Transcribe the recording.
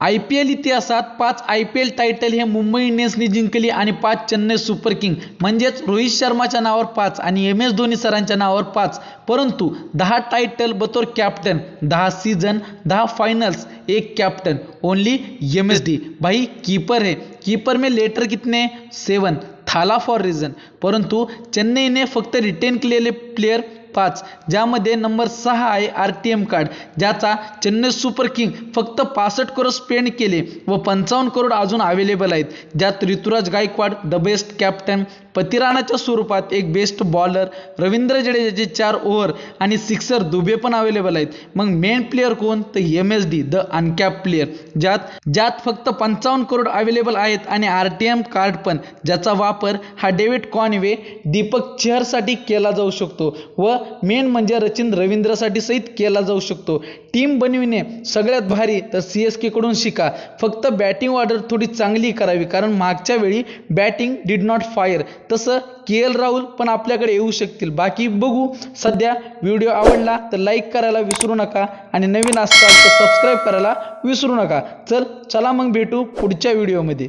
I P L इतिहासात पाच I P L title हे मुंबई इंडियन्सनी जिंकली आणि पाच चेन्नई सुपर किंग. म्हणजेच रोहित शर्माच्या नावावर पाच आणि एम एस धोनी सरांच्या नावावर पाच. परंतु दहा टायटल बतोर कॅप्टन दहा सीझन दहा फायनल्स एक captain only M S D भाई कीपर है. कीपर में लेटर कितने? सेवन थाला फॉर रिझन परंतु चेन्नईने फक्त रिटेन केलेले प्लेयर पाच ज्यामध्ये नंबर सहा आहे आर टी एम कार्ड. ज्याचा चेन्नई सुपर किंग फक्त पासष्ट करोड स्पेंड केले व पंचावन्न करोड अजून अवेलेबल आहेत. ज्यात Ruturaj Gaikwad the best captain पतिराणाच्या स्वरूपात एक बेस्ट बॉलर रवींद्र जडेजाचे चार ओव्हर आणि सिक्सर दुबे पण अवेलेबल आहेत. मग मेन प्लेअर कोण? तर M S D the uncap player ज्यात ज्यात फक्त पंचावन्न करोड अवेलेबल आहेत आणि आर टी एम कार्ड पण. ज्याचा वापर हा डेव्हिड कॉनवे दीपक चेहरसाठी केला जाऊ शकतो व मेन म्हणजे रचिन रवींद्रसाठी सहित केला जाऊ शकतो. टीम बनविणे सगळ्यात भारी तर सी एस केकडून शिका. फक्त बॅटिंग ऑर्डर थोडी चांगली करावी कारण मागच्या वेळी बॅटिंग डीड नॉट फायर तसं के एल राहुल पण आपल्याकडे येऊ शकतील. बाकी बघू. सध्या व्हिडिओ आवडला तर लाईक करायला विसरू नका आणि नवीन असाल तर सबस्क्राईब करायला विसरू नका. चल चला मग भेटू पुढच्या व्हिडिओमध्ये